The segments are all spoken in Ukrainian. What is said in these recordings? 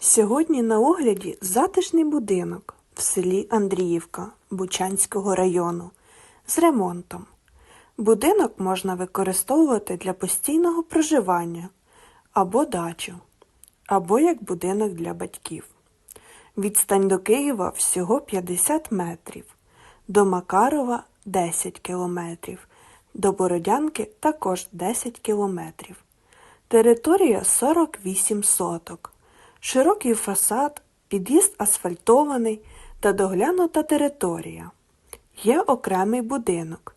Сьогодні на огляді затишний будинок в селі Андріївка Бучанського району з ремонтом. Будинок можна використовувати для постійного проживання або дачу, або як будинок для батьків. Відстань до Києва всього 50 метрів, до Макарова 10 кілометрів, до Бородянки також 10 кілометрів. Територія 48 соток. Широкий фасад, під'їзд асфальтований та доглянута територія. Є окремий будинок,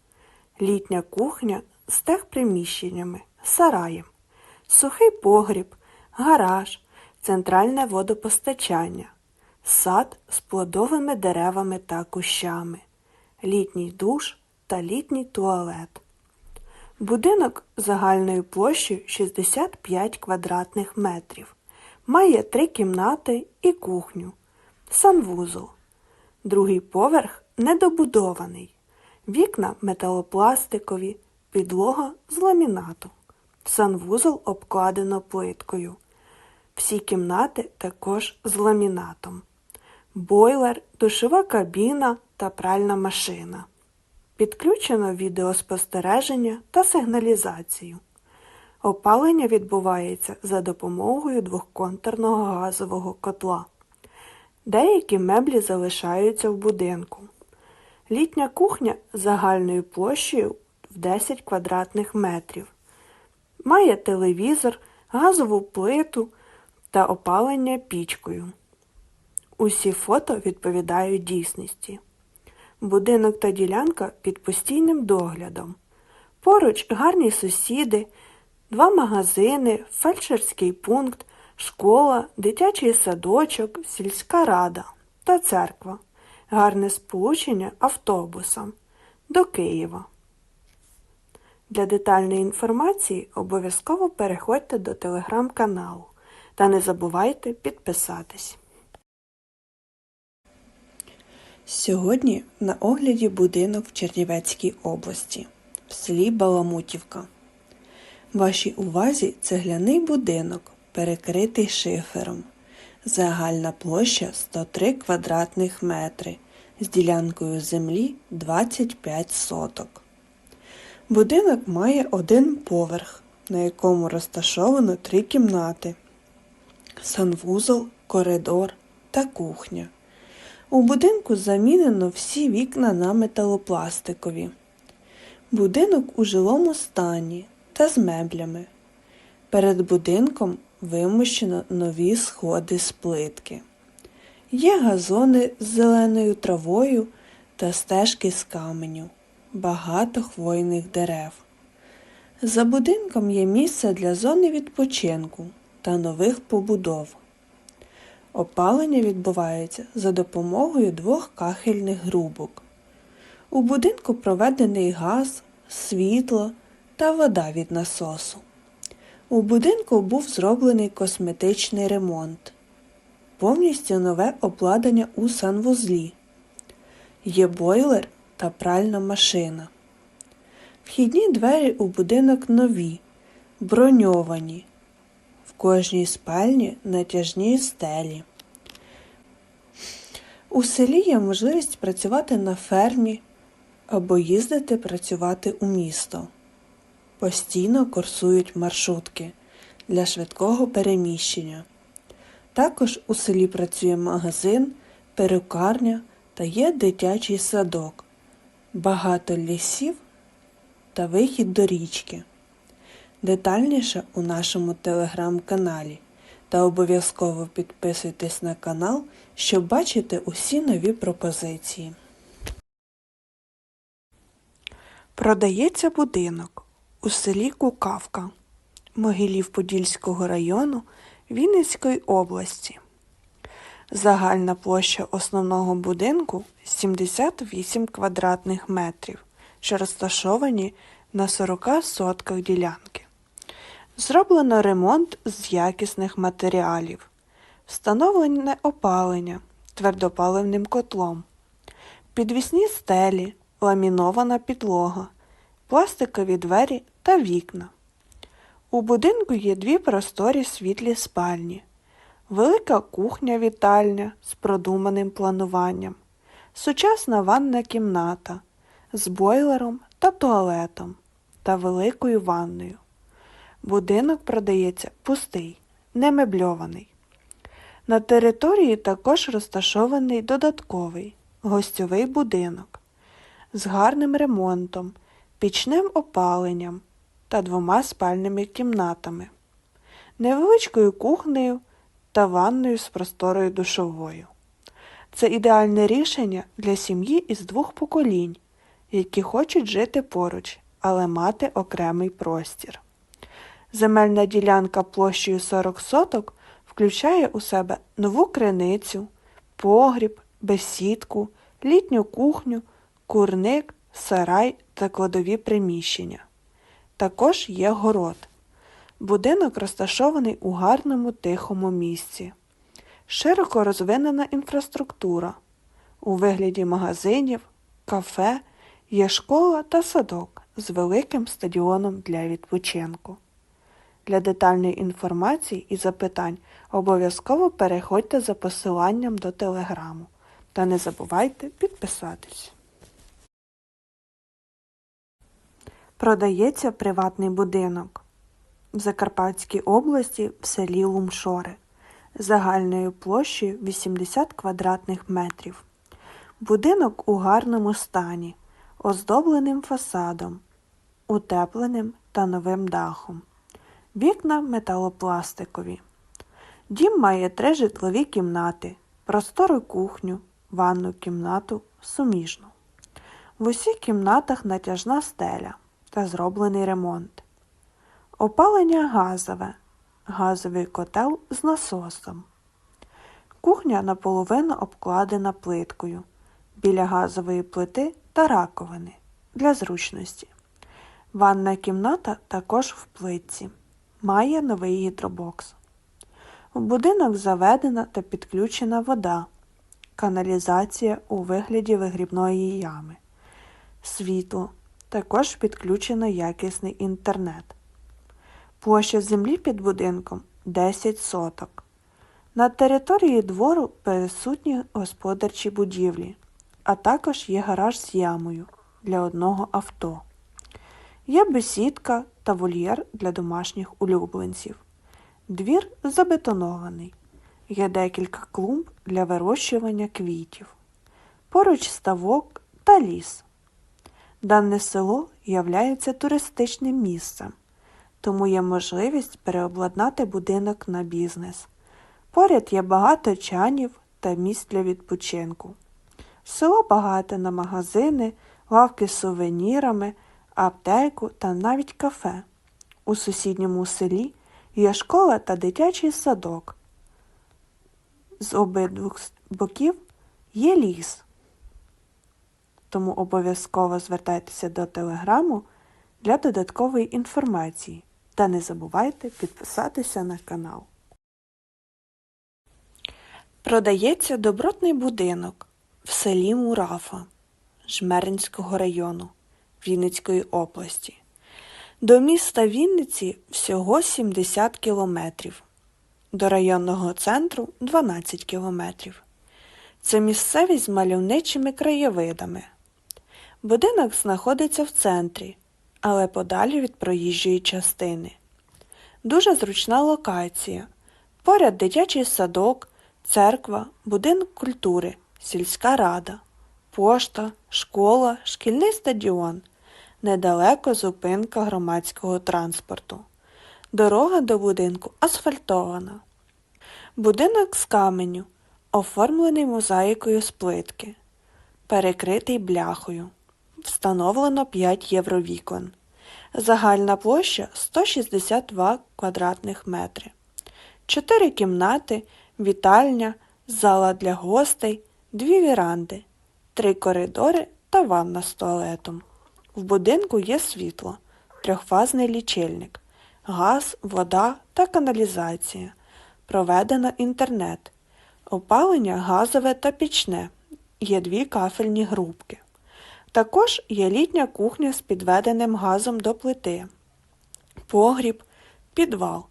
літня кухня з техприміщеннями, сараєм, сухий погріб, гараж, центральне водопостачання, сад з плодовими деревами та кущами, літній душ та літній туалет. Будинок загальною площею 65 квадратних метрів. Має три кімнати і кухню, санвузол. Другий поверх недобудований. Вікна металопластикові, підлога з ламінату. Санвузол обкладено плиткою. Всі кімнати також з ламінатом. Бойлер, душова кабіна та пральна машина. Підключено відеоспостереження та сигналізацію. Опалення відбувається за допомогою двохконтурного газового котла. Деякі меблі залишаються в будинку. Літня кухня загальною площею в 10 квадратних метрів. Має телевізор, газову плиту та опалення пічкою. Усі фото відповідають дійсності. Будинок та ділянка під постійним доглядом. Поруч гарні сусіди, два магазини, фельдшерський пункт, школа, дитячий садочок, сільська рада та церква. Гарне сполучення автобусом до Києва. Для детальної інформації обов'язково переходьте до телеграм-каналу та не забувайте підписатись. Сьогодні на огляді будинок в Чернівецькій області, в селі Баламутівка. Вашій увазі цегляний будинок, перекритий шифером. Загальна площа 103 квадратних метри з ділянкою землі 25 соток. Будинок має один поверх, на якому розташовано три кімнати, санвузол, коридор та кухня. У будинку замінено всі вікна на металопластикові. Будинок у жилому стані та з меблями. Перед будинком вимощено нові сходи з плитки. Є газони з зеленою травою та стежки з каменю, багато хвойних дерев. За будинком є місце для зони відпочинку та нових побудов. Опалення відбувається за допомогою двох кахельних грубок. У будинку проведений газ, світло та вода від насосу. У будинку був зроблений косметичний ремонт, повністю нове обладнання у санвузлі. Є бойлер та пральна машина. Вхідні двері у будинок нові, броньовані. В кожній спальні натяжні стелі. У селі є можливість працювати на фермі або їздити працювати у місто. Постійно курсують маршрутки для швидкого переміщення. Також у селі працює магазин, перукарня та є дитячий садок, багато лісів та вихід до річки. Детальніше у нашому телеграм-каналі та обов'язково підписуйтесь на канал, щоб бачити усі нові пропозиції. Продається будинок у селі Кукавка Могилів-Подільського району Вінницької області. Загальна площа основного будинку 78 квадратних метрів, що розташовані на 40 сотках ділянки. Зроблено ремонт з якісних матеріалів, встановлене опалення твердопаливним котлом, підвісні стелі, ламінована підлога, пластикові двері та вікна. У будинку є дві просторі світлі спальні. велика кухня-вітальня з продуманим плануванням, сучасна ванна кімната з бойлером та туалетом та великою ванною. Будинок продається пустий, не мебльований. На території також розташований додатковий гостьовий будинок з гарним ремонтом, пічним опаленням та двома спальними кімнатами, невеличкою кухнею та ванною з просторою душовою. Це ідеальне рішення для сім'ї із двох поколінь, які хочуть жити поруч, але мати окремий простір. Земельна ділянка площею 40 соток включає у себе нову криницю, погріб, бесідку, літню кухню, курник, сарай та кладові приміщення. Також є город. Будинок розташований у гарному тихому місці. Широко розвинена інфраструктура. У вигляді магазинів, кафе є школа та садок з великим стадіоном для відпочинку. Для детальної інформації і запитань обов'язково переходьте за посиланням до телеграму та не забувайте підписатись. Продається приватний будинок в Закарпатській області в селі Лумшори загальною площею 80 квадратних метрів. Будинок у гарному стані, оздобленим фасадом, утепленим та новим дахом. Вікна металопластикові. Дім має три житлові кімнати, простору кухню, ванну кімнату, суміжну. В усіх кімнатах натяжна стеля та зроблений ремонт. Опалення газове, газовий котел з насосом. Кухня наполовину обкладена плиткою біля газової плити та раковини для зручності. Ванна кімната також в плитці. Має новий гідробокс. В будинок заведена та підключена вода, каналізація у вигляді вигрібної ями, світло, також підключено якісний інтернет. Площа землі під будинком 10 соток. На території двору присутні господарчі будівлі, а також є гараж з ямою для одного авто. Є бесідка та вольєр для домашніх улюбленців. Двір забетонований. Є декілька клумб для вирощування квітів. Поруч ставок та ліс. Дане село являється туристичним місцем, тому є можливість переобладнати будинок на бізнес. Поряд є багато чанів та місць для відпочинку. Село багате на магазини, лавки з сувенірами, аптеку та навіть кафе. У сусідньому селі є школа та дитячий садок. З обидвох боків є ліс. Тому обов'язково звертайтеся до телеграму для додаткової інформації та не забувайте підписатися на канал. Продається добротний будинок в селі Мурафа Жмеринського району Вінницької області. До міста Вінниці всього 70 кілометрів, до районного центру 12 кілометрів. Це місцевість з мальовничими краєвидами. Будинок знаходиться в центрі, але подалі від проїжджої частини. Дуже зручна локація. Поряд дитячий садок, церква, будинок культури, сільська рада, пошта, школа, шкільний стадіон. Недалеко зупинка громадського транспорту. Дорога до будинку асфальтована. Будинок з каменю, оформлений мозаїкою з плитки, перекритий бляхою. Встановлено 5 євровікон. Загальна площа 162 квадратних метри. 4 кімнати, вітальня, зала для гостей, дві віранди, три коридори та ванна з туалетом. В будинку є світло, трьохфазний лічильник, газ, вода та каналізація. Проведено інтернет, опалення газове та пічне. Є дві кафельні грубки. Також є літня кухня з підведеним газом до плити, погріб, підвал,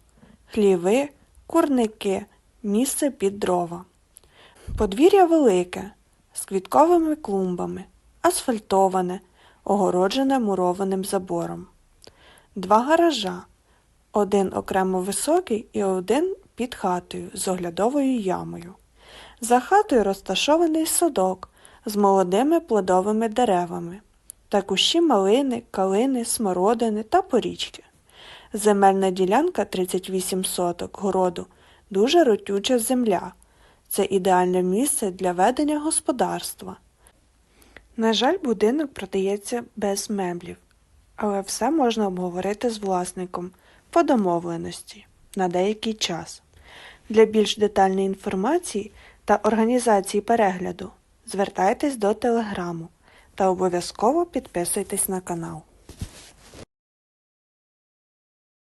хліви, курники, Місце під дрова. Подвір'я велике, з квітковими клумбами, асфальтоване, огороджене мурованим забором. Два гаража. Один окремо високий і один під хатою з оглядовою ямою. За хатою розташований садок з молодими плодовими деревами та кущі малини, калини, смородини та порічки. Земельна ділянка 38 соток городу дуже ротюча земля. Це ідеальне місце для ведення господарства. На жаль, будинок продається без меблів, але все можна обговорити з власником по домовленості на деякий час. Для більш детальної інформації та організації перегляду звертайтесь до телеграму та обов'язково підписуйтесь на канал.